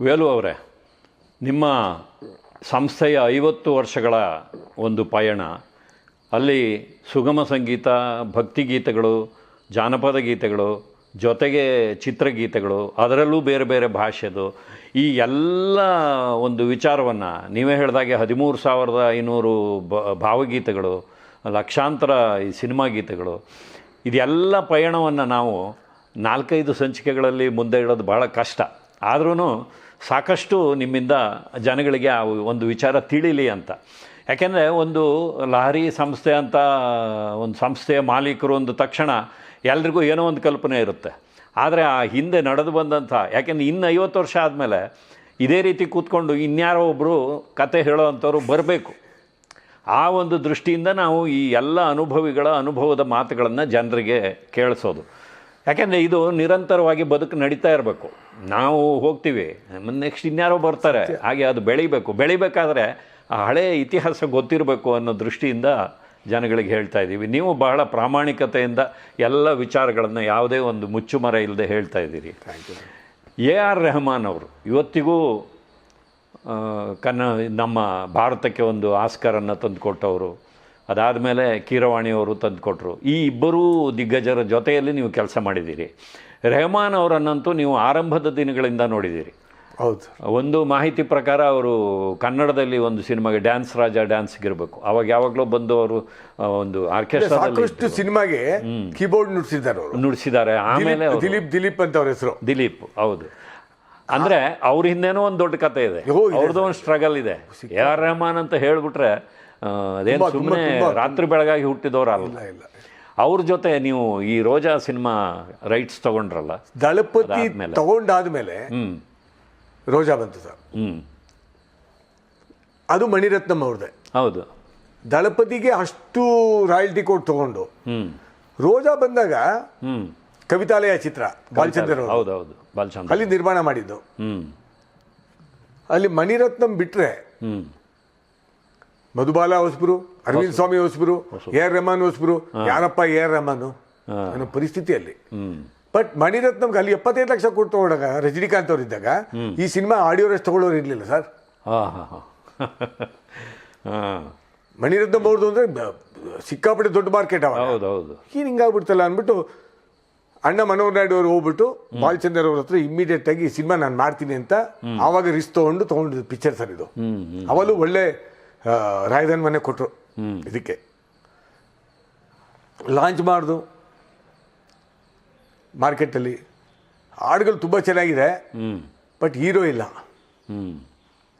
ವೇಲು ಅವರೇ, ನಿಮ್ಮ ಸಂಸ್ಥೆಯ ಐವತ್ತು ವರ್ಷಗಳ ಒಂದು ಪಯಣ, ಅಲ್ಲಿ ಸುಗಮ ಸಂಗೀತ ಭಕ್ತಿಗೀತೆಗಳು ಜಾನಪದ ಗೀತೆಗಳು, ಜೊತೆಗೆ ಚಿತ್ರಗೀತೆಗಳು, ಅದರಲ್ಲೂ ಬೇರೆ ಬೇರೆ ಭಾಷೆದು, ಈ ಎಲ್ಲ ಒಂದು ವಿಚಾರವನ್ನು ನೀವೇ ಹೇಳಿದಾಗೆ ಹದಿಮೂರು ಸಾವಿರದ ಐನೂರು ಬ, ಭಾವಗೀತೆಗಳು, ಲಕ್ಷಾಂತರ ಈ ಸಿನಿಮಾ ಗೀತೆಗಳು, ಇದೆಲ್ಲ ಪಯಣವನ್ನು ನಾವು ನಾಲ್ಕೈದು ಸಂಚಿಕೆಗಳಲ್ಲಿ ಮುಂದೆ ಇಡೋದು ಭಾಳ ಕಷ್ಟ. ಆದ್ರೂ ಸಾಕಷ್ಟು ನಿಮ್ಮಿಂದ ಜನಗಳಿಗೆ ಆ ಒಂದು ವಿಚಾರ ತಿಳಿಲಿ ಅಂತ. ಯಾಕೆಂದರೆ ಒಂದು ಲಹರಿ ಸಂಸ್ಥೆ ಅಂತ ಒಂದು ಸಂಸ್ಥೆಯ ಮಾಲೀಕರು ಒಂದು ತಕ್ಷಣ ಎಲ್ರಿಗೂ ಏನೋ ಒಂದು ಕಲ್ಪನೆ ಇರುತ್ತೆ. ಆದರೆ ಆ ಹಿಂದೆ ನಡೆದು ಬಂದಂಥ, ಯಾಕೆಂದ್ರೆ ಇನ್ನು ಐವತ್ತು ವರ್ಷ ಆದಮೇಲೆ ಇದೇ ರೀತಿ ಕೂತ್ಕೊಂಡು ಇನ್ಯಾರೋ ಒಬ್ಬರು ಕತೆ ಹೇಳೋವಂಥವ್ರು ಬರಬೇಕು. ಆ ಒಂದು ದೃಷ್ಟಿಯಿಂದ ನಾವು ಈ ಎಲ್ಲ ಅನುಭವಿಗಳ, ಅನುಭವದ ಮಾತುಗಳನ್ನು ಜನರಿಗೆ ಕೇಳಿಸೋದು. ಯಾಕೆಂದರೆ ಇದು ನಿರಂತರವಾಗಿ ಬದುಕು ನಡೀತಾ ಇರಬೇಕು. ನಾವು ಹೋಗ್ತೀವಿ ನೆಕ್ಸ್ಟ್ ಇನ್ಯಾರೋ ಬರ್ತಾರೆ ಹಾಗೆ ಅದು ಬೆಳಿಬೇಕು. ಬೆಳಿಬೇಕಾದ್ರೆ ಆ ಹಳೆಯ ಇತಿಹಾಸ ಗೊತ್ತಿರಬೇಕು ಅನ್ನೋ ದೃಷ್ಟಿಯಿಂದ ಜನಗಳಿಗೆ ಹೇಳ್ತಾ ಇದ್ದೀವಿ. ನೀವು ಬಹಳ ಪ್ರಾಮಾಣಿಕತೆಯಿಂದ ಎಲ್ಲ ವಿಚಾರಗಳನ್ನು ಯಾವುದೇ ಒಂದು ಮುಚ್ಚುಮರ ಇಲ್ಲದೆ ಹೇಳ್ತಾ ಇದ್ದೀರಿ. ಎ ಆರ್ ರೆಹಮಾನ್ ಅವರು ಇವತ್ತಿಗೂ ಕನ್ನ ನಮ್ಮ ಭಾರತಕ್ಕೆ ಒಂದು ಆಸ್ಕರನ್ನು ತಂದುಕೊಟ್ಟವರು. ಅದಾದಮೇಲೆ ಕೀರವಾಣಿಯವರು ತಂದುಕೊಟ್ರು. ಈ ಇಬ್ಬರೂ ದಿಗ್ಗಜರ ಜೊತೆಯಲ್ಲಿ ನೀವು ಕೆಲಸ ಮಾಡಿದ್ದೀರಿ. ರೆಹಮಾನ್ ಅವರನ್ನಂತೂ ನೀವು ಆರಂಭದ ದಿನಗಳಿಂದ ನೋಡಿದ್ದೀರಿ. ಹೌದು. ಒಂದು ಮಾಹಿತಿ ಪ್ರಕಾರ ಅವರು ಕನ್ನಡದಲ್ಲಿ ಒಂದು ಸಿನಿಮಾಗೆ ಡ್ಯಾನ್ಸ್ ರಾಜ ಡ್ಯಾನ್ಸ್ಗಿರಬೇಕು. ಅವಾಗ ಯಾವಾಗಲೂ ಬಂದು ಅವರು ಒಂದು ಆರ್ಕೆಸ್ಟ್ರಾ ಸಾಕಷ್ಟು ಸಿನಿಮಾಗೆ ಕೀಬೋರ್ಡ್ ನುಡಿಸಿದ್ದಾರೆ ನುಡಿಸಿದ್ದಾರೆ. ಆಮೇಲೆ ದಿಲೀಪ್ ದಿಲೀಪ್ ಅಂತ ಅವ್ರ ಹೆಸರು. ದಿಲೀಪ್ ಹೌದು. ಅಂದ್ರೆ ಅವ್ರ ಹಿಂದೆನೂ ಒಂದು ದೊಡ್ಡ ಕತೆ ಇದೆ. ಅವ್ರದ್ದು ಒಂದು ಸ್ಟ್ರಗಲ್ ಇದೆ. ಎ ಆರ್ ರೆಹಮಾನ್ ಅಂತ ಹೇಳ್ಬಿಟ್ರೆ ಅದೇನ್ ಸುಮ್ಮನೆ ರಾತ್ರಿ ಬೆಳಗಾಗಿ ಹುಟ್ಟಿದವರಲ್ಲ. ಇಲ್ಲ ಇಲ್ಲ. ಅವ್ರ ಜೊತೆ ನೀವು ಈ ರೋಜಾ ಸಿನಿಮಾ ರೈಟ್ಸ್ ತಗೊಂಡ್ರಲ್ಲ? ದಳಪತಿ. ತಗೊಂಡಾದ್ಮೇಲೆ ರೋಜಾ ಬಂತು ಸರ್. ಅದು ಮಣಿರತ್ನಂ ಅವ್ರದ್ದೇ ಹೌದು. ದಳಪತಿಗೆ ಅಷ್ಟು ರಾಯಲ್ಟಿ ಕೋಡ್ ತಗೊಂಡು. ರೋಜಾ ಬಂದಾಗ ಕವಿತಾಲಯ ಚಿತ್ರ ಬಾಲಚಂದ್ರ ಹೌದೌದು ಬಾಲಚಂದ್ರ. ಅಲ್ಲಿ ನಿರ್ಮಾಣ ಮಾಡಿದ್ದು. ಅಲ್ಲಿ ಮಣಿರತ್ನಂ ಬಿಟ್ರೆ ಮಧುಬಾಲ ಹೊಸಬರು ಅರವಿಂದ್ ಸ್ವಾಮಿ ಹೊಸಬರು ಎ ಆರ್ ರೆಹಮಾನ್ ಹೊಸಬರು ಯಾರಪ್ಪ ಎ ಆರ್ ರೆಹಮಾನು ಅನ್ನೋ ಪರಿಸ್ಥಿತಿಯಲ್ಲಿ. ಬಟ್ ಮಣಿರತ್ನಮ್ಗೆ ಅಲ್ಲಿ ಎಪ್ಪತ್ತೈದು ಲಕ್ಷ ಕೊಟ್ಟು ತಗೊಂಡಾಗ ರಜನಿಕಾಂತ್ ಅವ್ರು ಇದ್ದಾಗ ಈ ಸಿನಿಮಾ ಆಡಿಯೋ ರೆಸ್ಟ್ ತಗೊಳ್ಳೋರು ಇರಲಿಲ್ಲ ಸರ್. ಮಣಿರತ್ನಂ ಅವ್ರದ್ದು ಅಂದ್ರೆ ಸಿಕ್ಕಾಪಟ್ಟೆ ದೊಡ್ಡ ಮಾರ್ಕೆಟ್ ಅವಾಗ. ಹೌದು ಹೌದು. ಏನು ಹಿಂಗಾಗ್ಬಿಡ್ತಲ್ಲ ಅಂದ್ಬಿಟ್ಟು ಅಣ್ಣ ಮನೋಹರ್ ನಾಯ್ಡು ಅವರು ಹೋಗ್ಬಿಟ್ಟು ಬಾಲಚಂದ್ರ ಅವ್ರ ಹತ್ರ ಇಮಿಡಿಯೇಟ್ ಆಗಿ ಈ ಸಿನಿಮಾ ನಾನು ಮಾಡ್ತೀನಿ ಅಂತ ಆವಾಗ ರಿಸ್ಕ್ ತಗೊಂಡು ತಗೊಂಡಿದ್ದು ಪಿಕ್ಚರ್ ಸರ್ ಇದು. ಅವಳು ಒಳ್ಳೆ ಆ, ರಾಯಧನ್ ಮನೆ ಕೊಟ್ಟರು ಇದಕ್ಕೆ. ಲಾಂಚ್ ಮಾಡಿದು ಮಾರ್ಕೆಟಲ್ಲಿ ಹಾಡುಗಳು ತುಂಬ ಚೆನ್ನಾಗಿದೆ ಹ್ಮ್ ಬಟ್ ಹೀರೋ ಇಲ್ಲ. ಹ್ಮ್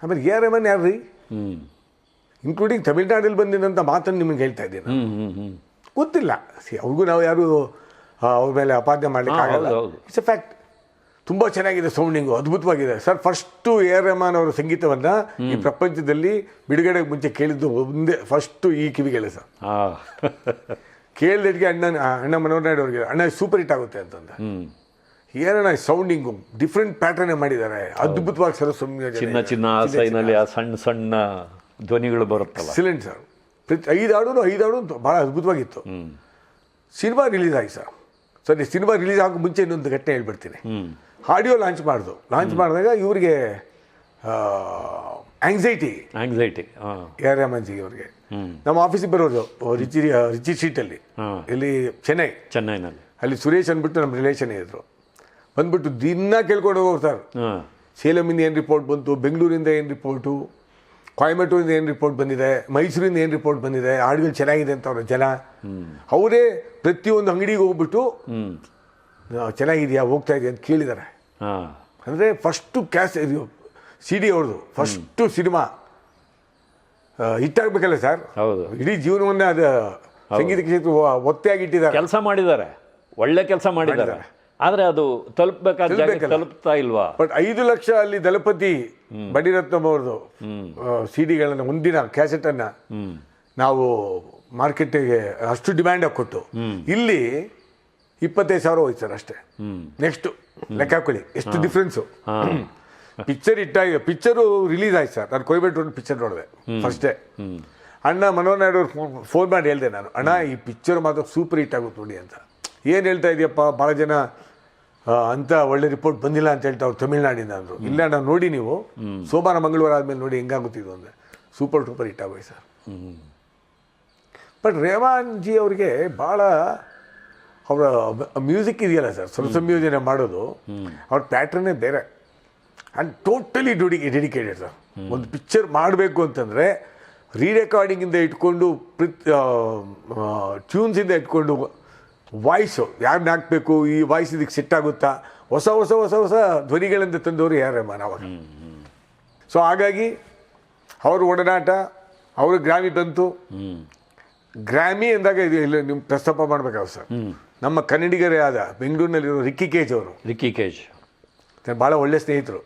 ಆಮೇಲೆ ಎ ಆರ್ ಯಾರ್ರಿ ಯಾರು ರೀ ಹ್ಮ್ ಇನ್ಕ್ಲೂಡಿಂಗ್ ತಮಿಳ್ನಾಡಲ್ಲಿ ಬಂದಿದ್ದಂಥ ಮಾತನ್ನು ನಿಮಗೆ ಹೇಳ್ತಾ ಇದ್ದೀನಿ. ಹ್ಮ್ ಹ್ಮ್ ಹ್ಮ್ ಗೊತ್ತಿಲ್ಲ. ಸಿ ಅವ್ರಿಗೂ ನಾವು ಯಾರು ಅವ್ರ ಮೇಲೆ ಅಪಾದನೆ ಮಾಡ್ಲಿಕ್ಕೆ ಆಗಲ್ಲ. ಇಟ್ಸ್ ಅ ಫ್ಯಾಕ್ಟ್ ತುಂಬ ಚೆನ್ನಾಗಿದೆ ಸೌಂಡಿಂಗು ಅದ್ಭುತವಾಗಿದೆ. Sir first A R Rahman ಅವರ ಸಂಗೀತವನ್ನು ಈ ಪ್ರಪಂಚದಲ್ಲಿ ಬಿಡುಗಡೆಗೆ ಮುಂಚೆ ಕೇಳಿದ್ದು ಒಂದೇ ಫಸ್ಟು ಈ ಕಿವಿಗಳೇ ಸರ್. ಕೇಳಿದಕ್ಕೆ ಅಣ್ಣ ಅಣ್ಣ ಮನೋಹರ್ ನಾಯ್ಡು ಅವ್ರಿಗೆ ಅಣ್ಣ ಸೂಪರ್ ಹಿಟ್ ಆಗುತ್ತೆ ಅಂತಂದ. ಏನಣ್ಣ ಸೌಂಡಿಂಗು ಡಿಫ್ರೆಂಟ್ ಪ್ಯಾಟರ್ನ್ ಮಾಡಿದ್ದಾರೆ. ಅದ್ಭುತವಾಗಿ ಸರ್ ಚಿನ್ನ ಚಿನ್ನ ಆ ಸಣ್ಣ ಸಣ್ಣ ಧ್ವನಿಗಳು ಬರುತ್ತೆ ಎಕ್ಸಲೆಂಟ್ ಸರ್ ಪ್ರತಿ ಐದು ಹಾಡು ಐದು ಹಾಡು ಭಾಳ ಅದ್ಭುತವಾಗಿತ್ತು. ಸಿನಿಮಾ ರಿಲೀಸ್ ಆಗಿ ಸರ್. ಸರಿ ಸಿನಿಮಾ ರಿಲೀಸ್ ಆಗೋ ಮುಂಚೆ ಇನ್ನೊಂದು ಘಟನೆ ಹೇಳ್ಬಿಡ್ತೀನಿ. ಆಡಿಯೋ ಲಾಂಚ್ ಮಾಡಿದ್ರು ಲಾಂಚ್ ಮಾಡಿದಾಗ ಇವರಿಗೆ ಆಂಗ್ಸೈಟಿ ಆಂಗ್ಸೈಟಿ ಎ ಆರ್ ರೆಹಮಾನ್ಜಿಗೆ ಅವ್ರಿಗೆ. ನಮ್ಮ ಆಫೀಸಿಗೆ ಬರೋದು ರಿಚಿ ರಿಚಿ ಸೀಟಲ್ಲಿ ಹಾ. ಇಲ್ಲಿ ಚೆನ್ನೈ. ಚೆನ್ನೈನಲ್ಲಿ. ಅಲ್ಲಿ ಸುರೇಶ್ ಅಂದ್ಬಿಟ್ಟು ನಮ್ಮ ರಿಲೇಷನ್ ಇದ್ರು. ಬಂದ್ಬಿಟ್ಟು ದಿನ ಕೇಳ್ಕೊಂಡು ಹೋಗೋರು ಸರ್. ಹಾಂ. ಸೇಲಮಿಂದ ಏನು ರಿಪೋರ್ಟ್ ಬಂತು ಬೆಂಗಳೂರಿಂದ ಏನು ರಿಪೋರ್ಟು ಕೊಯಮತ್ತೂರಿಂದ ಏನು ರಿಪೋರ್ಟ್ ಬಂದಿದೆ ಮೈಸೂರಿಂದ ಏನು ರಿಪೋರ್ಟ್ ಬಂದಿದೆ ಹಾಡುಗಳು ಚೆನ್ನಾಗಿದೆ ಅಂತ ಅವ್ರ ಜನ. ಅವರೇ ಪ್ರತಿಯೊಂದು ಅಂಗಡಿಗೆ ಹೋಗ್ಬಿಟ್ಟು ಚೆನ್ನಾಗಿದೆಯಾ ಹೋಗ್ತಾ ಇದೆಯಾ ಅಂತ ಕೇಳಿದ್ದಾರೆ. ಅಂದರೆ ಫಸ್ಟು ಕ್ಯಾಸ್ ಇದು ಸಿ ಡಿ ಅವ್ರದ್ದು. ಫಸ್ಟು ಸಿನಿಮಾ ಹಿಟ್ಟಾಗಬೇಕಲ್ಲ ಸರ್ ಹೌದು. ಇಡೀ ಜೀವನವನ್ನೇ ಅದು ಸಂಗೀತ ಕ್ಷೇತ್ರ ಒತ್ತೆಯಾಗಿ ಇಟ್ಟಿದ್ದಾರೆ ಕೆಲಸ ಮಾಡಿದ್ದಾರೆ. ಒಳ್ಳೆ ಕೆಲಸ ಮಾಡಿದ್ದಾರೆ. ಆದರೆ ಅದು ತಲುಪಬೇಕಾದ ತಲುಪ್ತಾ ಇಲ್ವಾ? ಬಟ್ ಐದು ಲಕ್ಷ ಅಲ್ಲಿ ದಳಪತಿ ಬಡಿರತ್ನಂ ಅವ್ರದ್ದು ಸಿ ಡಿಗಳನ್ನು ಒಂದಿನ ಕ್ಯಾಸೆಟನ್ನು ನಾವು ಮಾರ್ಕೆಟಿಗೆ ಅಷ್ಟು ಡಿಮ್ಯಾಂಡ್ ಕೊಟ್ಟು ಇಲ್ಲಿ ಇಪ್ಪತ್ತೈದು ಸಾವಿರ ಹೋಯ್ತು ಸರ್ ಅಷ್ಟೇ. ನೆಕ್ಸ್ಟ್ ಲೆಕ್ಕ ಹಾಕೊಳ್ಳಿ. ಎಷ್ಟು ಡಿಫ್ರೆನ್ಸು ಪಿಕ್ಚರ್ ಇಟ್ಟ ಪಿಕ್ಚರು ರಿಲೀಸ್ ಆಯ್ತು ಸರ್. ನಾನು ಕೊಯ್ಬೇಟೂರು ಪಿಕ್ಚರ್ ನೋಡಿದೆ. ಫಸ್ಟ್ ಡೇ ಅಣ್ಣ ಮನೋಹರ್ ನಾಯ್ಡು ಅವ್ರು ಫೋನ್ ಮಾಡಿ ಹೇಳಿದೆ ನಾನು ಅಣ್ಣ ಈ ಪಿಕ್ಚರ್ ಮಾತ್ರ ಸೂಪರ್ ಹಿಟ್ ಆಗುತ್ತೆ ನೋಡಿ ಅಂತ. ಏನು ಹೇಳ್ತಾ ಇದೆಯಪ್ಪ ಭಾಳ ಜನ ಅಂತ ಒಳ್ಳೆ ರಿಪೋರ್ಟ್ ಬಂದಿಲ್ಲ ಅಂತ ಹೇಳ್ತಾ ಅವ್ರು ತಮಿಳ್ನಾಡಿಂದ ಅಂದರು. ಇಲ್ಲ ಅಣ್ಣ ನೋಡಿ ನೀವು. ಸೋಮವಾರ ಮಂಗಳವಾರ ಆದಮೇಲೆ ನೋಡಿ ಹೆಂಗಾಗುತ್ತಿದ್ದು ಅಂದರೆ. ಸೂಪರ್ ಟೂಪರ್ ಹಿಟ್ ಆಗೋಯ್ತು ಸರ್. ಬಟ್ ರೇವಾನ್ ಜಿ ಅವರಿಗೆ ಭಾಳ ಅವರ ಮ್ಯೂಸಿಕ್ ಇದೆಯಲ್ಲ ಸರ್ ಸ್ವಲ್ಪ ಸಂಯೋಜನೆ ಮಾಡೋದು ಅವ್ರ ಪ್ಯಾಟ್ರನ್ನೇ ಬೇರೆ. ಆ್ಯಂಡ್ ಟೋಟಲಿ ಡುಡಿ ಡೆಡಿಕೇಟೆಡ್ ಸರ್ ಒಂದು ಪಿಕ್ಚರ್ ಮಾಡಬೇಕು ಅಂತಂದರೆ ರೀ ರೆಕಾರ್ಡಿಂಗಿಂದ ಇಟ್ಕೊಂಡು ಪ್ರಿತ್ ಟ್ಯೂನ್ಸಿಂದ ಇಟ್ಕೊಂಡು ವಾಯ್ಸು ಯಾರನ್ನ ಹಾಕಬೇಕು ಈ ವಾಯ್ಸ್ ಇದಕ್ಕೆ ಸೆಟ್ ಆಗುತ್ತಾ? ಹೊಸ ಹೊಸ ಹೊಸ ಹೊಸ ಧ್ವನಿಗಳಿಂದ ತಂದವರು ಯಾರು ರೆಹಮಾನ್ ಅವಾಗ. ಸೊ ಹಾಗಾಗಿ ಅವ್ರ ಒಡನಾಟ ಅವ್ರ ಗ್ರಾಮಿ ಬಂತು. ಗ್ರಾಮಿ ಅಂದಾಗ ಇದು ಇಲ್ಲ ನಿಮ್ಮ ಪ್ರಸ್ತಾಪ ಮಾಡ್ಬೇಕಾದ್ರೆ ಸರ್ ನಮ್ಮ ಕನ್ನಡಿಗರೇ ಆದ ಬೆಂಗಳೂರಿನಲ್ಲಿರೋ ರಿಕ್ಕಿ ಕೇಜ್ ಅವರು. ರಿಕ್ಕಿ ಕೇಜ್. ಭಾಳ ಒಳ್ಳೆ ಸ್ನೇಹಿತರು.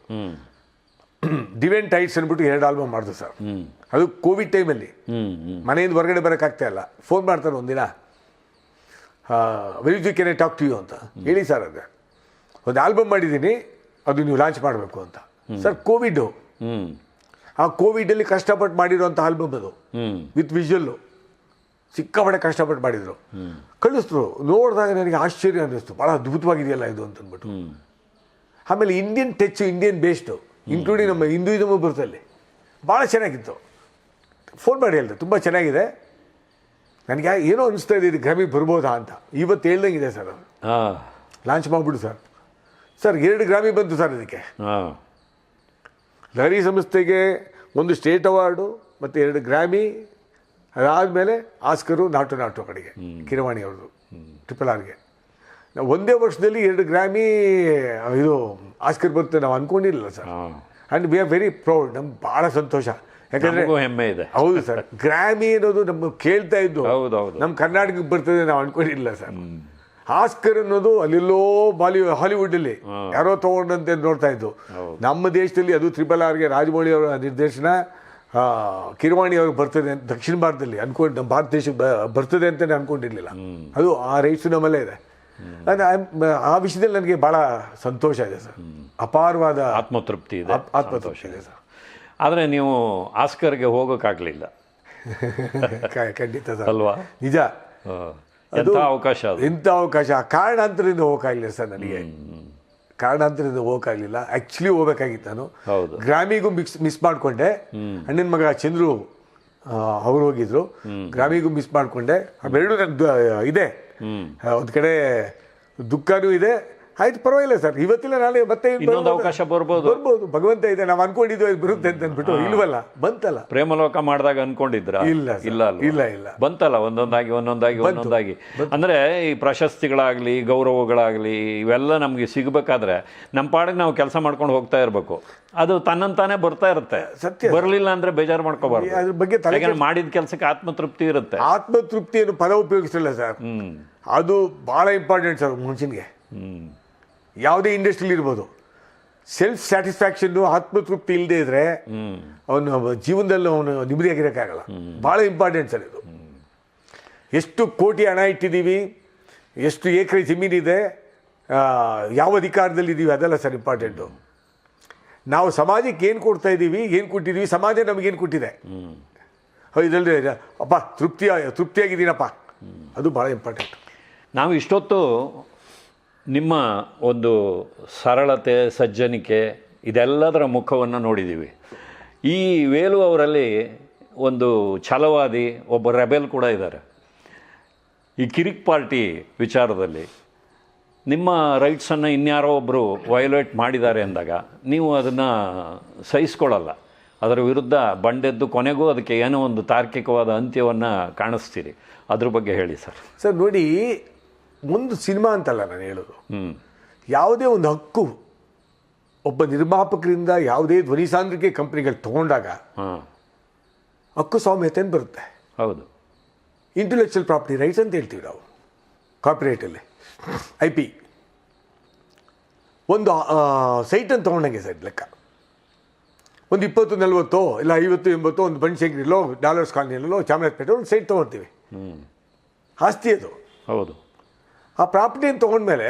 ಡಿವೆನ್ ಟೈಟ್ಸ್ ಅಂದ್ಬಿಟ್ಟು ಎರಡು ಆಲ್ಬಮ್ ಮಾಡಿದ್ರು ಸರ್. ಅದು ಕೋವಿಡ್ ಟೈಮಲ್ಲಿ. ಮನೆಯಿಂದ ಹೊರಗಡೆ ಬರೋಕ್ಕಾಗ್ತಾ ಇಲ್ಲ. ಫೋನ್ ಮಾಡ್ತಾರೆ ಒಂದಿನ. Very you can I talk to you ಅಂತ. ಹೇಳಿ ಸರ್ ಅದು. ಒಂದು ಆಲ್ಬಮ್ ಮಾಡಿದ್ದೀನಿ ಅದು ನೀವು ಲಾಂಚ್ ಮಾಡಬೇಕು ಅಂತ. Sir Covid. ಆ ಕೋವಿಡಲ್ಲಿ ಕಷ್ಟಪಟ್ಟು ಮಾಡಿರೋಂಥ ಆಲ್ಬಮ್ ಅದು. With visual. ಸಿಕ್ಕಾಪಟ್ಟೆ ಕಷ್ಟಪಟ್ಟು ಮಾಡಿದರು. ಕಳಿಸಿದ್ರು. ನೋಡಿದಾಗ ನನಗೆ ಆಶ್ಚರ್ಯ ಅನ್ನಿಸ್ತು. ಭಾಳ ಅದ್ಭುತವಾಗಿದೆಯಲ್ಲ ಇದು ಅಂತಂದ್ಬಿಟ್ಟು. ಅಂದ್ಬಿಟ್ಟು ಆಮೇಲೆ Indian touch Indian based including ನಮ್ಮ ಹಿಂದೂಯಿಸಮು ಬರ್ತಲ್ಲಿ ಭಾಳ ಚೆನ್ನಾಗಿತ್ತು. ಫೋನ್ ಮಾಡಿ ಹೇಳಿದೆ. ತುಂಬ ಚೆನ್ನಾಗಿದೆ. ನನಗೆ ಏನೋ ಅನಿಸ್ತಾ ಇದೆ ಇದು ಗ್ರಾಮಿಗೆ ಬರ್ಬೋದಾ ಅಂತ. ಇವತ್ತು ಹೇಳ್ದಂಗಿದೆ ಸರ್ ಅದು. ಲಾಂಚ್ ಮಾಡಿಬಿಡು ಸರ್. ಸರ್ ಎರಡು ಗ್ರಾಮಿ ಬಂತು ಸರ್ ಇದಕ್ಕೆ. ಹಾಂ. ಲಹರಿ ಸಂಸ್ಥೆಗೆ ಒಂದು ಸ್ಟೇಟ್ ಅವಾರ್ಡು ಮತ್ತು ಎರಡು ಗ್ರಾಮಿ ಅದಾದಮೇಲೆ ಆಸ್ಕರು ನಾಟು ನಾಟು ಕಡೆಗೆ ಕಿರವಾಣಿ ಅವ್ರದ್ದು ಟ್ರಿಪಲ್ ಆರ್ಗೆ. ನಾವು ಒಂದೇ ವರ್ಷದಲ್ಲಿ ಎರಡು ಗ್ರಾಮಿ ಇದು ಆಸ್ಕರ್ ಬರುತ್ತೆ ನಾವು ಅಂದ್ಕೊಂಡಿಲ್ಲ sir. And we are very proud ನಮ್ಗೆ ಭಾಳ ಸಂತೋಷ. ಯಾಕಂದರೆ ನಮಗೂ ಹೆಮ್ಮೆ ಇದೆ. ಹೌದು ಸರ್. ಗ್ರಾಮಿ ಅನ್ನೋದು ನಮ್ಮ ಕೇಳ್ತಾ ಇದ್ದು. ಹೌದು, ಹೌದು. ನಮ್ಮ ಕರ್ನಾಟಕಕ್ಕೆ ಬರ್ತದೆ ನಾವು ಅನ್ಕೊಂಡಿರಲಿಲ್ಲ ಸರ್. ಆಸ್ಕರ್ ಅನ್ನೋದು ಅಲ್ಲೆಲ್ಲೋ ಬಾಲಿ ಹಾಲಿವುಡ್ಡಲ್ಲಿ ಯಾರೋ ತಗೊಂಡಂತೆ ನೋಡ್ತಾ ಇದ್ದು. ನಮ್ಮ ದೇಶದಲ್ಲಿ ಅದು ತ್ರಿಬಲ್ ಆರ್ಗೆ ರಾಜಮೌಳಿ ಅವರ ನಿರ್ದೇಶನ. ಕಿರವಾಣಿ ಅವ್ರಿಗೆ ಬರ್ತದೆ ಅಂತ ದಕ್ಷಿಣ ಭಾರತದಲ್ಲಿ ಅನ್ಕೊಂಡು ನಮ್ಮ ಭಾರತ ದೇಶಕ್ಕೆ ಬರ್ತದೆ ಅಂತಲೇ ಅನ್ಕೊಂಡಿರ್ಲಿಲ್ಲ. ಅದು ಆ ರೈಟ್ಸು ನಮ್ಮಲ್ಲೇ ಇದೆ. ಅಂದರೆ ಆ- ವಿಷಯದಲ್ಲಿ ನನಗೆ ಭಾಳ ಸಂತೋಷ ಇದೆ ಸರ್. ಅಪಾರವಾದ ಆತ್ಮತೃಪ್ತಿ ಇದೆ. ಆತ್- ಆತ್ಮತೃಪ್ತಿ ಇದೆ ಸರ್. ಆದರೆ ನೀವು ಆಸ್ಕರ್ಗೆ ಹೋಗೋಕ್ಕಾಗಲಿಲ್ಲ. ಖಂಡಿತ ಸರ್. ಅಲ್ವಾ? ನಿಜ. ಎಂಥ ಅವಕಾಶ ಅದು? ಇಂಥ ಅವಕಾಶ? ಕಾರಣಾಂತರದಿಂದ ಹೋಗಕ್ಕಾಗಲಿಲ್ಲ ಸರ್ ನನಗೆ. ಕಾರಣಾಂತರದಿಂದ ಹೋಗಕ್ಕಾಗಲಿಲ್ಲ. ಆ್ಯಕ್ಚುಲಿ ಹೋಗ್ಬೇಕಾಗಿತ್ತು ನಾನು. ಗ್ರಾಮಿಗೂ ಮಿಕ್ಸ್ ಮಿಸ್ ಮಾಡಿಕೊಂಡೆ. ಅಣ್ಣನ ಮಗ ಚಂದ್ರು ಅವ್ರು ಹೋಗಿದ್ರು. ಗ್ರಾಮಿಗೂ ಮಿಸ್ ಮಾಡಿಕೊಂಡೆ. ಅವೆರಡು ಇದೆ. ಒಂದ್ ಕಡೆ ದುಃಖನೂ ಇದೆ. ಆಯ್ತು ಪರವಾಗಿಲ್ಲ ಸರ್. ಇವತ್ತಿಲ್ಲ ನಾಳೆ ಮತ್ತೆ ಇನ್ ಇನ್ನೊಂದು ಅವಕಾಶ ಬರ್ಬೋದು. ಬರ್ಬೋದು. ಭಗವಂತ ಇದೆ ನಾವು ಅನ್ಕೊಂಡಿದ್ವಿ ಇದು ಬರುತ್ತೆ ಅಂತ ಅಂದ್ಬಿಟ್ಟು ಇಲ್ವಲ್ಲ? ಬಂತಲ್ಲ? ಪ್ರೇಮಲೋಕ ಮಾಡಿದಾಗ ಅನ್ಕೊಂಡಿದ್ರ? ಇಲ್ಲ ಇಲ್ಲ ಇಲ್ಲ, ಇಲ್ಲ. ಬಂತಲ್ಲ ಒಂದೊಂದಾಗಿ ಒಂದೊಂದಾಗಿ ಒಂದೊಂದಾಗಿ. ಅಂದ್ರೆ ಈ ಪ್ರಶಸ್ತಿಗಳಾಗ್ಲಿ ಗೌರವಗಳಾಗ್ಲಿ ಇವೆಲ್ಲ ನಮ್ಗೆ ಸಿಗ್ಬೇಕಾದ್ರೆ ನಮ್ಮ ಪಾಡಿಗೆ ನಾವು ಕೆಲಸ ಮಾಡ್ಕೊಂಡು ಹೋಗ್ತಾ ಇರ್ಬೇಕು. ಅದು ತನ್ನಂತಾನೆ ಬರ್ತಾ ಇರುತ್ತೆ. ಸತ್ಯ. ಬರಲಿಲ್ಲ ಅಂದ್ರೆ ಬೇಜಾರು ಮಾಡ್ಕೋಬಾರ್ದು. ಅದ್ರ ಬಗ್ಗೆ ಮಾಡಿದ ಕೆಲಸಕ್ಕೆ ಆತ್ಮತೃಪ್ತಿ ಇರುತ್ತೆ. ಆತ್ಮತೃಪ್ತಿಯನ್ನು ಪದ ಉಪಯೋಗಿಸಲ್ಲ ಸರ್. ಹ್ಮ್. ಅದು ಬಹಳ ಇಂಪಾರ್ಟೆಂಟ್ ಸರ್ ಮನುಷ್ಯನಿಗೆ ಹ್ಮ್. ಯಾವುದೇ ಇಂಡಸ್ಟ್ರಿಲಿ ಇರ್ಬೋದು. ಸೆಲ್ಫ್ ಸ್ಯಾಟಿಸ್ಫ್ಯಾಕ್ಷನ್ನು ಆತ್ಮತೃಪ್ತಿ ಇಲ್ಲದೆ ಹ್ಮ್ ಅವನು ಜೀವನದಲ್ಲಿ ಅವನು ನಿಮ್ಮದಿಯಾಗಿರೋಕ್ಕಾಗಲ್ಲ. ಭಾಳ ಇಂಪಾರ್ಟೆಂಟ್ ಸರ್ ಇದು. ಎಷ್ಟು ಕೋಟಿ ಹಣ ಇಟ್ಟಿದ್ದೀವಿ, ಎಷ್ಟು ಎಕರೆ ಜಮೀನಿದೆ ಯಾವ ಅಧಿಕಾರದಲ್ಲಿದ್ದೀವಿ ಅದೆಲ್ಲ ಸರ್ ಇಂಪಾರ್ಟೆಂಟು ನಾವು ಸಮಾಜಕ್ಕೆ ಏನು ಕೊಡ್ತಾ ಇದ್ದೀವಿ ಏನು ಕೊಟ್ಟಿದ್ದೀವಿ ಸಮಾಜ ನಮಗೇನು ಕೊಟ್ಟಿದೆ? ಇದಲ್ಲದೆ ಅಪ್ಪ, ತೃಪ್ತಿಯ, ತೃಪ್ತಿಯಾಗಿದ್ದೀನಪ್ಪ. ಅದು ಭಾಳ ಇಂಪಾರ್ಟೆಂಟ್ ನಾವು ಇಷ್ಟೊತ್ತು ನಿಮ್ಮ ಒಂದು ಸರಳತೆ, ಸಜ್ಜನಿಕೆ, ಇದೆಲ್ಲದರ ಮುಖವನ್ನು ನೋಡಿದ್ದೀವಿ ಈ ವೇಲು ಅವರಲ್ಲಿ ಒಂದು ಛಲವಾದಿ ಒಬ್ಬ ರೆಬೆಲ್ ಕೂಡ ಇದ್ದಾರೆ. ಈ ಕಿರಿಕ್ ಪಾರ್ಟಿ ವಿಚಾರದಲ್ಲಿ ನಿಮ್ಮ ರೈಟ್ಸನ್ನು ಇನ್ಯಾರೋ ಒಬ್ಬರು ವಯೋಲೇಟ್ ಮಾಡಿದ್ದಾರೆ ಅಂದಾಗ ನೀವು ಅದನ್ನು ಸಹಿಸ್ಕೊಳ್ಳಲ್ಲ. ಅದರ ವಿರುದ್ಧ ಬಂಡೆದ್ದು ಕೊನೆಗೂ ಅದಕ್ಕೆ ಏನೋ ಒಂದು ತಾರ್ಕಿಕವಾದ ಅಂತ್ಯವನ್ನು ಕಾಣಿಸ್ತೀರಿ. ಅದ್ರ ಬಗ್ಗೆ ಹೇಳಿ ಸರ್. ಸರ್, ನೋಡಿ ಒಂದು ಸಿನಿಮಾ ಅಂತಲ್ಲ ನಾನು ಹೇಳೋದು. ಯಾವುದೇ ಒಂದು ಹಕ್ಕು ಒಬ್ಬ ನಿರ್ಮಾಪಕರಿಂದ ಯಾವುದೇ ಧ್ವನಿ ಸಾಂದ್ರಿಕೆ ಕಂಪ್ನಿಗಳು ತಗೊಂಡಾಗ ಹಕ್ಕು ಸ್ವಾಮ್ಯತೆ ಅಂತ ಬರುತ್ತೆ. ಹೌದು. ಇಂಟೆಲೆಕ್ಚುಯಲ್ ಪ್ರಾಪರ್ಟಿ ರೈಟ್ಸ್ ಅಂತ ಹೇಳ್ತೀವಿ ನಾವು. ಕಾರ್ಪೊರೇಟಲ್ಲಿ ಐ ಪಿ ಒಂದು ಸೈಟನ್ನು ತೊಗೊಂಡಂಗೆ ಸರ್ ಲೆಕ್ಕ. ಒಂದು ಇಪ್ಪತ್ತು ನಲ್ವತ್ತು ಇಲ್ಲ ಐವತ್ತು ಎಂಬತ್ತು ಒಂದು ಬನಶಂಕರಿಲೋ ಡಾಲರ್ಸ್ ಕಾಲನಿಯಲ್ಲೋ ಚಾಮರಾಜಪೇಟೆ ಒಂದು ಸೈಟ್ ತೊಗೊಳ್ತೀವಿ ಹ್ಞೂ ಆಸ್ತಿ ಅದು. ಹೌದು. ಆ ಪ್ರಾಪರ್ಟಿಯನ್ನು ತೊಗೊಂಡ್ಮೇಲೆ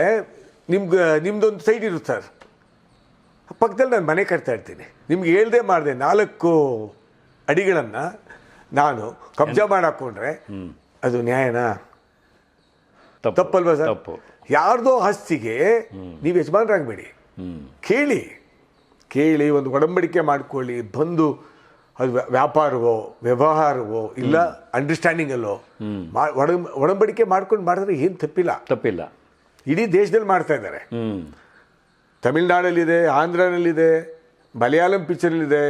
ನಿಮ್ಗೆ ನಿಮ್ದೊಂದು ಸೈಡ್ ಇರುತ್ತೆ ಸರ್. ಪಕ್ಕದಲ್ಲಿ ನಾನು ಮನೆ ಕಟ್ತಾ ಇರ್ತೀನಿ. ನಿಮ್ಗೆ ಹೇಳ್ದೆ ಮಾಡಿದೆ ನಾಲ್ಕು ಅಡಿಗಳನ್ನು ನಾನು ಕಬ್ಜಾ ಮಾಡಾಕೊಂಡ್ರೆ ಅದು ನ್ಯಾಯನಾ? ತಪ್ಪು. ತಪ್ಪಲ್ವಾ ಸರ್? ತಪ್ಪು. ಯಾರ್ದೋ ಆಸ್ತಿಗೆ ನೀವು ಯಜಮಾನರಾಗಬೇಡಿ. ಕೇಳಿ. ಕೇಳಿ ಒಂದು ಒಡಂಬಡಿಕೆ ಮಾಡ್ಕೊಳ್ಳಿ ಬಂದು ಅದು ವ್ಯಾಪಾರವೋ ವ್ಯವಹಾರವೋ ಇಲ್ಲ ಅಂಡರ್ಸ್ಟ್ಯಾಂಡಿಂಗಲ್ಲೋ ಅಲ್ಲೋ ಒಡಂ- ಒಡಂಬಡಿಕೆ ಮಾಡ್ಕೊಂಡು ಮಾಡಿದ್ರೆ ಏನು ತಪ್ಪಿಲ್ಲ. ತಪ್ಪಿಲ್ಲ. ಇಡೀ ದೇಶದಲ್ಲಿ ಮಾಡ್ತಾ ಇದ್ದಾರೆ. ತಮಿಳ್ನಾಡಲ್ಲಿದೆ ಆಂಧ್ರನಲ್ಲಿದೆ ಮಲಯಾಳಂ ಪಿಕ್ಚರಲ್ಲಿದೆ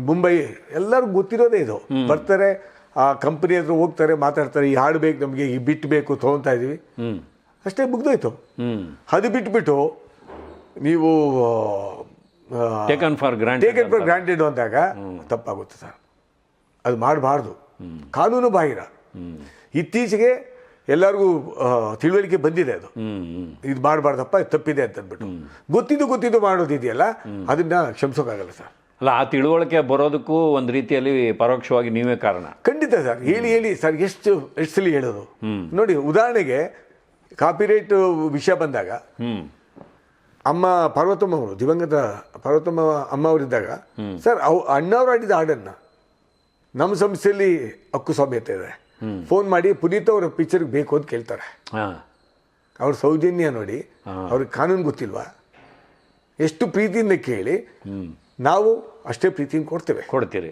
ಮುಂಬೈ ಎಲ್ಲರಿಗೂ ಗೊತ್ತಿರೋದೇ ಇದು. ಬರ್ತಾರೆ ಆ ಕಂಪನಿ ಹತ್ರ ಹೋಗ್ತಾರೆ ಮಾತಾಡ್ತಾರೆ ಈ ಹಾಡು ಬೇಕು ನಮಗೆ ಈ ಬಿಟ್ಟು ಬೇಕು ತೊಗೊತಾ ಇದ್ದೀವಿ ಅಷ್ಟೇ ಮುಗ್ದೋಯ್ತು. ಅದು ಬಿಟ್ಬಿಟ್ಟು ನೀವು taken for grant taken for granted ಅಂದಾಗ ತಪ್ಪಾಗುತ್ತೆ ಸರ್. ಅದು ಮಾಡಬಾರ್ದು. ಕಾನೂನು ಬಾಹಿರ. ಇತ್ತೀಚೆಗೆ ಎಲ್ಲರಿಗೂ ತಿಳುವಳಿಕೆ ಬಂದಿದೆ ಅದು. ಇದು ಮಾಡಬಾರ್ದಪ್ಪ ಇದು ತಪ್ಪಿದೆ ಅಂತ ಅಂದ್ಬಿಟ್ಟು ಗೊತ್ತಿದ್ದು ಗೊತ್ತಿದ್ದು ಮಾಡೋದಿದೆಯಲ್ಲ ಅದನ್ನ ಕ್ಷಮಿಸೋಕ್ಕಾಗಲ್ಲ ಸರ್. ಅಲ್ಲ ಆ ತಿಳುವಳಿಕೆ ಬರೋದಕ್ಕೂ ಒಂದು ರೀತಿಯಲ್ಲಿ ಪರೋಕ್ಷವಾಗಿ ನೀವೇ ಕಾರಣ. ಖಂಡಿತ ಸರ್. ಹೇಳಿ ಹೇಳಿ ಸರ್ ಎಷ್ಟು ಎಷ್ಟು ಸಲ ಹೇಳೋದು? ನೋಡಿ ಉದಾಹರಣೆಗೆ ಕಾಪಿರೈಟ್ ವಿಷಯ ಬಂದಾಗ ಹ್ಞೂ ಅಮ್ಮ ಪಾರ್ವತಮ್ಮ ಅವರು ದಿವಂಗತ ಪಾರ್ವತಮ್ಮ ಅಮ್ಮ ಅವರಿದ್ದಾಗ ಸರ್ ಅವು ಅಣ್ಣವ್ರು ಆಡಿದ ಹಾಡನ್ನು ನಮ್ಮ ಸಂಸ್ಥೆಯಲ್ಲಿ ಹಕ್ಕು ಸೌಮ್ಯತೆ ಇದೆ. ಫೋನ್ ಮಾಡಿ ಪುನೀತ್ ಅವರ ಪಿಕ್ಚರ್ಗೆ ಬೇಕು ಅಂತ ಕೇಳ್ತಾರೆ. ಅವ್ರ ಸೌಜನ್ಯ ನೋಡಿ ಅವ್ರಿಗೆ ಕಾನೂನು ಗೊತ್ತಿಲ್ವಾ? ಎಷ್ಟು ಪ್ರೀತಿಯಿಂದ ಕೇಳಿ ನಾವು ಅಷ್ಟೇ ಪ್ರೀತಿಯಿಂದ ಕೊಡ್ತೇವೆ. ಕೊಡ್ತೀರಿ.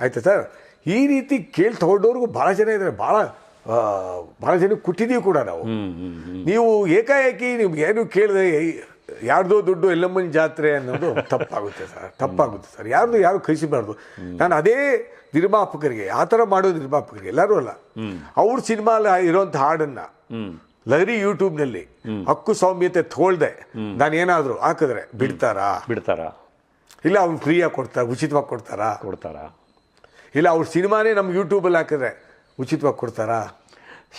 ಆಯ್ತಾ ಸರ್? ಈ ರೀತಿ ಕೇಳಿ ತಗೊಂಡವ್ರಿಗೂ ಭಾಳ ಜನ ಇದ್ದಾರೆ. ಭಾಳ ಭಾಳ ಜನಕ್ಕೆ ಕೊಟ್ಟಿದ್ದೀವಿ ಕೂಡ ನಾವು. ನೀವು ಏಕಾಏಕಿ ನಿಮ್ಗೆ ಏನು ಕೇಳಿದೆ ಯಾರ್ದೋ ದುಡ್ಡು ಎಲ್ಲಮ್ಮನ ಜಾತ್ರೆ ಅನ್ನೋದು ತಪ್ಪಾಗುತ್ತೆ ಸರ್. ತಪ್ಪಾಗುತ್ತೆ ಸರ್. ಯಾರ್ದು ಯಾರು ಕಳಿಸಬಾರ್ದು. ನಾನು ಅದೇ ನಿರ್ಮಾಪಕರಿಗೆ ಆ ಥರ ಮಾಡೋ ನಿರ್ಮಾಪಕರಿಗೆ ಎಲ್ಲರೂ ಅಲ್ಲ. ಅವ್ರ ಸಿನಿಮಾ ಇರೋಂಥ ಹಾಡನ್ನು ಲಹರಿ ಯೂಟ್ಯೂಬ್ನಲ್ಲಿ ಹಕ್ಕು ಸೌಮ್ಯತೆ ತೋಳ್ದೆ ನಾನು ಏನಾದರೂ ಹಾಕಿದ್ರೆ ಬಿಡ್ತಾರಾ? ಬಿಡ್ತಾರಾ? ಇಲ್ಲ ಅವ್ನು ಫ್ರೀಯಾಗಿ ಕೊಡ್ತಾರೆ ಉಚಿತವಾಗಿ ಕೊಡ್ತಾರಾ? ಕೊಡ್ತಾರಾ? ಇಲ್ಲ ಅವ್ರ ಸಿನಿಮಾನೇ ನಮ್ಮ ಯೂಟ್ಯೂಬಲ್ಲಿ ಹಾಕಿದ್ರೆ ಉಚಿತವಾಗಿ ಕೊಡ್ತಾರಾ?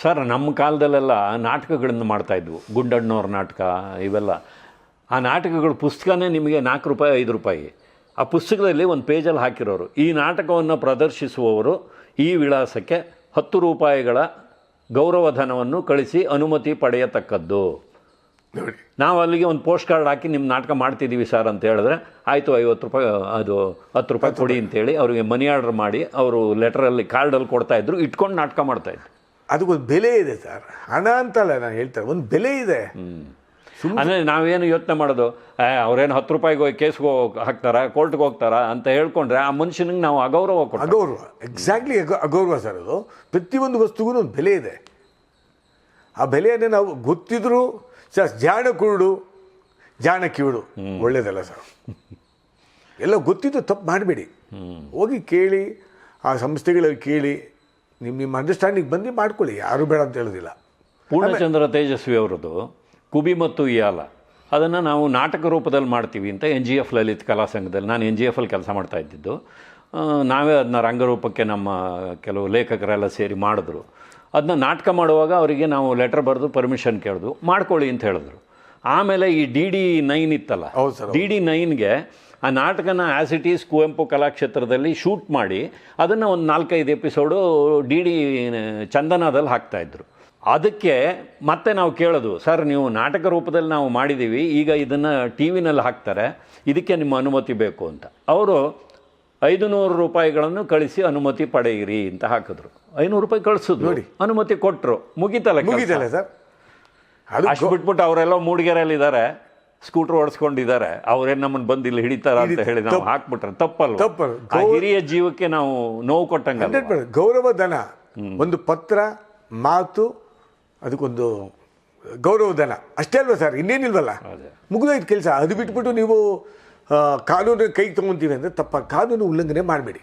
ಸರ್, ನಮ್ಮ ಕಾಲದಲ್ಲೆಲ್ಲ ನಾಟಕಗಳನ್ನು ಮಾಡ್ತಾಯಿದ್ವು ಗುಂಡಣ್ಣವ್ರ ನಾಟಕ, ಇವೆಲ್ಲ. ಆ ನಾಟಕಗಳ ಪುಸ್ತಕನೇ ನಿಮಗೆ ನಾಲ್ಕು ರೂಪಾಯಿ, ಐದು ರೂಪಾಯಿ. ಆ ಪುಸ್ತಕದಲ್ಲಿ ಒಂದು ಪೇಜಲ್ಲಿ ಹಾಕಿರೋರು. ಈ ನಾಟಕವನ್ನು ಪ್ರದರ್ಶಿಸುವವರು ಈ ವಿಳಾಸಕ್ಕೆ ಹತ್ತು ರೂಪಾಯಿಗಳ ಗೌರವಧನವನ್ನು ಕಳಿಸಿ ಅನುಮತಿ ಪಡೆಯತಕ್ಕದ್ದು. ನೋಡಿ. ನಾವು ಅಲ್ಲಿಗೆ ಒಂದು ಪೋಸ್ಟ್ ಕಾರ್ಡ್ ಹಾಕಿ ನಿಮ್ಮ ನಾಟಕ ಮಾಡ್ತಿದ್ದೀವಿ ಸರ್ ಅಂತ ಹೇಳಿದ್ರೆ ಆಯಿತು ಐವತ್ತು ರೂಪಾಯಿ ಅದು ಹತ್ತು ರೂಪಾಯಿ ಕೊಡಿ ಅಂತೇಳಿ ಅವರಿಗೆ ಮನಿ ಆರ್ಡರ್ ಮಾಡಿ ಅವರು ಲೆಟರಲ್ಲಿ ಕಾರ್ಡಲ್ಲಿ ಕೊಡ್ತಾಯಿದ್ರು ಇಟ್ಕೊಂಡು ನಾಟಕ ಮಾಡ್ತಾಯಿದ್ರು ಅದಕ್ಕೊಂದು ಬೆಲೆ ಇದೆ ಸರ್ ಹಣ ಅಂತಲ್ಲ ನಾನು ಹೇಳ್ತಾರೆ ಒಂದು ಬೆಲೆ ಇದೆ. ಅಂದರೆ ನಾವೇನು ಯೋಚನೆ ಮಾಡೋದು ಅವ್ರೇನು ಹತ್ತು ರೂಪಾಯಿಗೆ ಹೋಗಿ ಕೇಸ್ಗೆ ಹೋಗಿ ಹಾಕ್ತಾರಾ ಕೋರ್ಟ್ಗೆ ಹೋಗ್ತಾರಾ? ಅಂತ ಹೇಳ್ಕೊಂಡ್ರೆ ಆ ಮನುಷ್ಯನಿಗೆ ನಾವು ಅಗೌರವ ಅಗೌರವ ಎಕ್ಸಾಕ್ಟ್ಲಿ ಅಗೌರವ ಸರ್ ಅದು. ಪ್ರತಿಯೊಂದು ವಸ್ತುಗೂ ಒಂದು ಬೆಲೆ ಇದೆ. ಆ ಬೆಲೆಯನ್ನು ನಾವು ಗೊತ್ತಿದ್ರು ಸರ್, ಜಾಣ ಕುರುಡು, ಜಾಣ ಕಿವಿಡು. ಒಳ್ಳೇದಲ್ಲ ಸರ್. ಎಲ್ಲ ಗೊತ್ತಿದ್ದು ತಪ್ಪು ಮಾಡಬೇಡಿ. ಹೋಗಿ ಕೇಳಿ, ಆ ಸಂಸ್ಥೆಗಳಲ್ಲಿ ಕೇಳಿ ನಿಮ್ಮ ನಿಮ್ಮ ಅಂಡರ್ಸ್ಟ್ಯಾಂಡಿಂಗ್ ಬಂದು ಮಾಡ್ಕೊಳ್ಳಿ. ಯಾರು ಬೇಡ ಅಂತ ಹೇಳೋದಿಲ್ಲ. ಪೂರ್ಣಚಂದ್ರ ತೇಜಸ್ವಿ ಅವರದ್ದು, ಕುಬಿ ಮತ್ತು ಇಯಾಲ. ಅದನ್ನು ನಾವು ನಾಟಕ ರೂಪದಲ್ಲಿ ಮಾಡ್ತೀವಿ ಅಂತ ಎನ್ ಜಿ ಎಫ್ ಲಲಿತ್ ಕಲಾ ಸಂಘದಲ್ಲಿ. ನಾನು ಎನ್ ಜಿ ಎಫಲ್ಲಿ ಕೆಲಸ ಮಾಡ್ತಾ ಇದ್ದಿದ್ದು. ನಾವೇ ಅದನ್ನ ರಂಗರೂಪಕ್ಕೆ ನಮ್ಮ ಕೆಲವು ಲೇಖಕರೆಲ್ಲ ಸೇರಿ ಮಾಡಿದ್ರು. ಅದನ್ನ ನಾಟಕ ಮಾಡುವಾಗ ಅವರಿಗೆ ನಾವು ಲೆಟರ್ ಬರೆದು ಪರ್ಮಿಷನ್ ಕೇಳಿದ್ವು ಮಾಡ್ಕೊಳ್ಳಿ ಅಂತ ಹೇಳಿದ್ರು. ಆಮೇಲೆ ಈ ಡಿ ಡಿ ನೈನ್ ಇತ್ತಲ್ಲ ಹೌದು ಸರ್, ಡಿ ಡಿ ನೈನ್ಗೆ ಆ ನಾಟಕನ ಆ್ಯಸ್ ಇಟ್ ಈಸ್ ಕುವೆಂಪು ಕಲಾಕ್ಷೇತ್ರದಲ್ಲಿ ಶೂಟ್ ಮಾಡಿ ಅದನ್ನು ಒಂದು ನಾಲ್ಕೈದು ಎಪಿಸೋಡು ಡಿ ಡಿ ಚಂದನದಲ್ಲಿ ಹಾಕ್ತಾಯಿದ್ರು ಅದಕ್ಕೆ ಮತ್ತೆ ನಾವು ಕೇಳೋದು ಸರ್ ನೀವು ನಾಟಕ ರೂಪದಲ್ಲಿ ನಾವು ಮಾಡಿದ್ದೀವಿ ಈಗ ಇದನ್ನು ಟಿ ವಿನಲ್ಲಿ ಹಾಕ್ತಾರೆ ಇದಕ್ಕೆ ನಿಮ್ಮ ಅನುಮತಿ ಬೇಕು ಅಂತ. ಅವರು ಐದು ನೂರು ರೂಪಾಯಿಗಳನ್ನು ಕಳಿಸಿ ಅನುಮತಿ ಪಡೆಯಿರಿ ಅಂತ ಹಾಕಿದ್ರು. ಐನೂರು ರೂಪಾಯಿ ಕಳಿಸಿದ್ರು. ನೋಡಿ. ಅನುಮತಿ ಕೊಟ್ಟರು ಮುಗಿತಲ್ಲ ಮುಗಿತಲ್ಲ ಸರ್. ಅಷ್ಟು ಬಿಟ್ಬಿಟ್ಟು ಅವರೆಲ್ಲ ಮೂಡಿಗೆರೆಯಲ್ಲಿದ್ದಾರೆ. ಸ್ಕೂಟರ್ ಓಡಿಸ್ಕೊಂಡಿದ್ದಾರೆ. ಅವ್ರೇನು ನಮ್ಮನ್ನು ಬಂದು ಇಲ್ಲಿ ಹಿಡಿತಾರ ಅಂತ. ಹೇಳಿ ನಾವು. ಹಾಕ್ಬಿಟ್ರೆ. ತಪ್ಪಲ್ಲ. ತಪ್ಪಲ್ಲ. ಹಿರಿಯ ಜೀವಕ್ಕೆ ನಾವು ನೋವು ಕೊಟ್ಟಂಗ ಗೌರವ ಧನ. ಒಂದು ಪತ್ರ ಮಾತು ಅದಕ್ಕೊಂದು ಗೌರವ ಧನ. ಅಷ್ಟೇ ಅಲ್ವಾ ಸರ್? ಇನ್ನೇನಿಲ್ವಲ್ಲ. ಮುಗಿದೋಯ್ತು ಕೆಲಸ. ಅದು ಬಿಟ್ಬಿಟ್ಟು ನೀವು ಕಾನೂನು ಕೈ ತೊಗೊತೀವಿ ಅಂದರೆ ತಪ್ಪ. ಕಾನೂನು ಉಲ್ಲಂಘನೆ ಮಾಡಬೇಡಿ.